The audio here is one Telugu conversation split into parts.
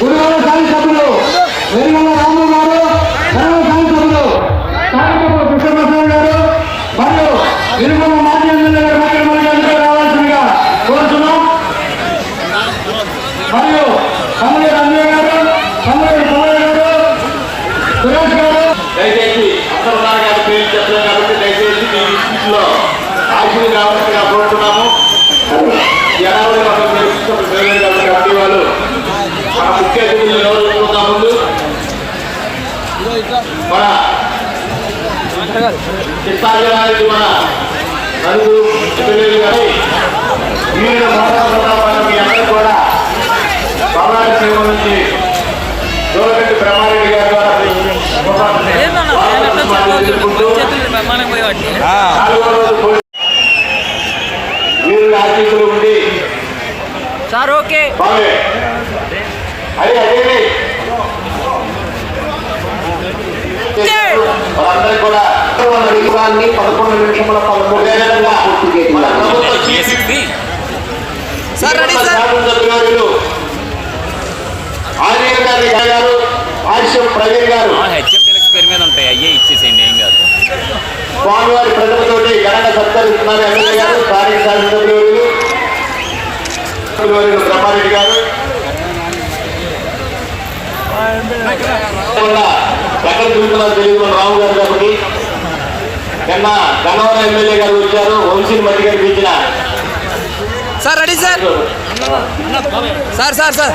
గురువుల సాయి సభ్యులు వెలుగుల రాము గారు సర్వ సాయి సభ్యులు కృష్ణప్రసాద్ గారు మరియు వెలుగుల మాజీ ఎమ్మెల్యే గారు మక్కల రావాల్సిందిగా కోరుతున్నాం. మరియు కమలే రంజయ్య గారు కమలే కమలయ్య గారు సురేష్ గారు. దయచేసి అందరూ ఉన్నారు కాబట్టి పేరు చెప్పలేదు కాబట్టి దయచేసి మీ ఇంట్లో కావాల్సిందిగా కోరుతున్నాము జనాభా మనం నేర్చుకున్న పేరు కాబట్టి కమిటీ వాళ్ళు మన ముఖ్య అతిథులు ఎవరు చూసుకుందాం ముందు మన చిత్తాజనానికి మన నలుగురు ఎమ్మెల్యేలు కానీ మీ అందరూ కూడా సేవ నుంచి దూరగట్టి బ్రహ్మారెడ్డి గారి ద్వారా ఆశీస్సులు ఉండి సార్ ఓకే. అడిగాన్ని పదకొండు నిమిషముల పదమూడు ఆర్య గారి గారు ఆర్షం ప్రవీణ్ గారు. పేరు మీద ఉంటాయి. అయ్యే ఇచ్చేసేయండి ఏం కాదు. స్వామివారి ప్రజలతోటి ఘనంగా సత్కరిస్తున్నారు ఎమ్మెల్యే గారు స్థానిక శాసనసభ్యులు. బ్రహ్మారెడ్డి గారు. తిరుగుతున్నారు తెలియదు రావు గారు కాబట్టి నిన్న గన్నవరం ఎమ్మెల్యే గారు వచ్చారు. వంశీని మట్టి గారు పిలిచిన sir ready sir? Sir sir sir.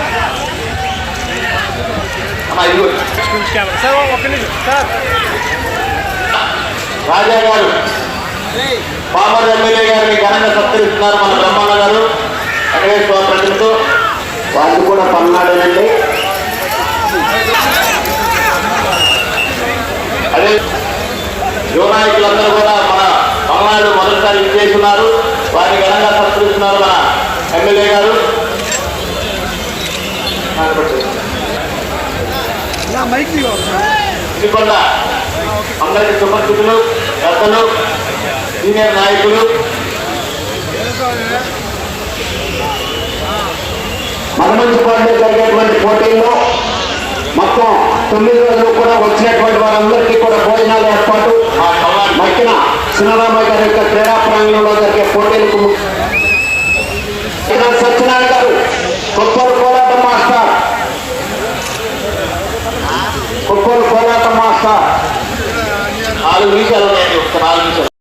Raja గారు. పామర్ ఎమ్మెల్యే గారిని ఘనంగా సత్కరిస్తున్నారు మన బ్రహ్మాండ గారు. వెంకటేశ్వర ప్రజలతో. వాళ్ళు కూడా పల్నాడేనండి యువ నాయకులందరూ కూడా మన తమిళనాడు మొదటిసారి చేస్తున్నారు వారిని ఘనంగా సత్కరిస్తున్నారు మన ఎమ్మెల్యే గారు. శ్రీకొండ అందరికి సుపరిస్థితులు పెద్దలు సీనియర్ నాయకులు. మదమంచిపాడులో జరిగేటువంటి పోటీల్లో మొత్తం తొమ్మిది రోజులు కూడా వచ్చినటువంటి వారందరికీ కూడా భోజనాలు ఏర్పాటు. మా తమిళనాడు మక్కిన చిన్నరామయ్య గారి యొక్క క్రీడా ప్రాంగణంలో జరిగే పోటీలకు సత్యనారాయణ గారు కొప్పలు కోలాటం మాస్టర్. కొప్పలు కోలాటం మాస్టర్. నాలుగు నిమిషాలు నాలుగు నిమిషాలు.